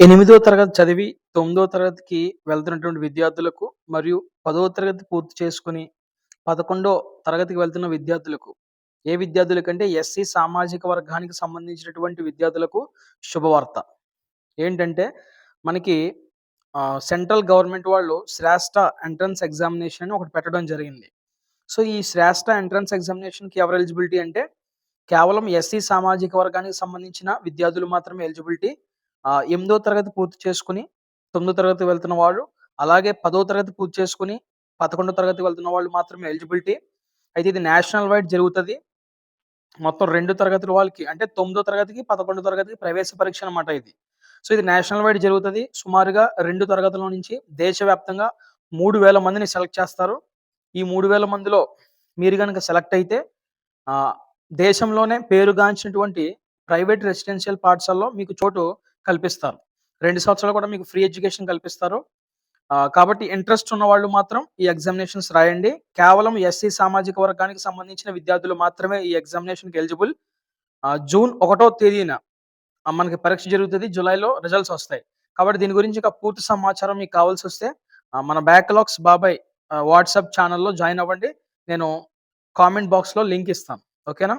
ఎనిమిదో తరగతి చదివి, తొమ్మిదో తరగతికి వెళ్తున్నటువంటి విద్యార్థులకు మరియు పదో తరగతి పూర్తి చేసుకుని పదకొండో తరగతికి వెళ్తున్న విద్యార్థులకు, ఏ విద్యార్థులకంటే ఎస్సీ సామాజిక వర్గానికి సంబంధించినటువంటి విద్యార్థులకు శుభవార్త. ఏంటంటే మనకి సెంట్రల్ గవర్నమెంట్ వాళ్ళు శ్రేష్ఠ ఎంట్రన్స్ ఎగ్జామినేషన్ అని ఒకటి పెట్టడం జరిగింది. సో, ఈ శ్రేష్ఠ ఎంట్రన్స్ ఎగ్జామినేషన్‌కి ఎవరు ఎలిజిబిలిటీ అంటే, కేవలం ఎస్సీ సామాజిక వర్గానికి సంబంధించిన విద్యార్థులు మాత్రమే ఎలిజిబిలిటీ. ఎనిమిదో తరగతి పూర్తి చేసుకుని తొమ్మిదో తరగతి వెళ్తున్న వాళ్ళు, అలాగే పదో తరగతి పూర్తి చేసుకుని పదకొండో తరగతి వెళ్తున్న వాళ్ళు మాత్రమే ఎలిజిబిలిటీ. అయితే ఇది నేషనల్ వైడ్ జరుగుతుంది మొత్తం రెండు తరగతుల వాళ్ళకి అంటే తొమ్మిదో తరగతికి, పదకొండో తరగతికి ప్రవేశ పరీక్ష అన్నమాట ఇది. సో, ఇది నేషనల్ వైడ్ జరుగుతుంది సుమారుగా రెండు తరగతుల నుంచి దేశవ్యాప్తంగా 3000 మందిని సెలెక్ట్ చేస్తారు. ఈ మూడు వేల మందిలో మీరు కనుక సెలెక్ట్ అయితే దేశంలోనే పేరుగాంచినటువంటి ప్రైవేట్ రెసిడెన్షియల్ పాఠశాలలో మీకు చోటు కల్పిస్తారు. రెండు సంవత్సరాలు కూడా మీకు ఫ్రీ ఎడ్యుకేషన్ కల్పిస్తారు. కాబట్టి ఇంట్రెస్ట్ ఉన్న వాళ్ళు మాత్రం ఈ ఎగ్జామినేషన్స్ రాయండి. కేవలం ఎస్సీ సామాజిక వర్గానికి సంబంధించిన విద్యార్థులు మాత్రమే ఈ ఎగ్జామినేషన్‌కి ఎలిజిబుల్. జూన్ ఒకటో తేదీన మనకి పరీక్ష జరుగుతుంది జూలైలో రిజల్ట్స్ వస్తాయి. కాబట్టి దీని గురించి ఇంకా పూర్తి సమాచారం మీకు కావాల్సి వస్తే మన బ్యాక్‌లాగ్స్ బాబాయ్ వాట్సాప్ ఛానల్లో జాయిన్ అవ్వండి. నేను కామెంట్ బాక్స్‌లో లింక్ ఇస్తాను. ఓకేనా?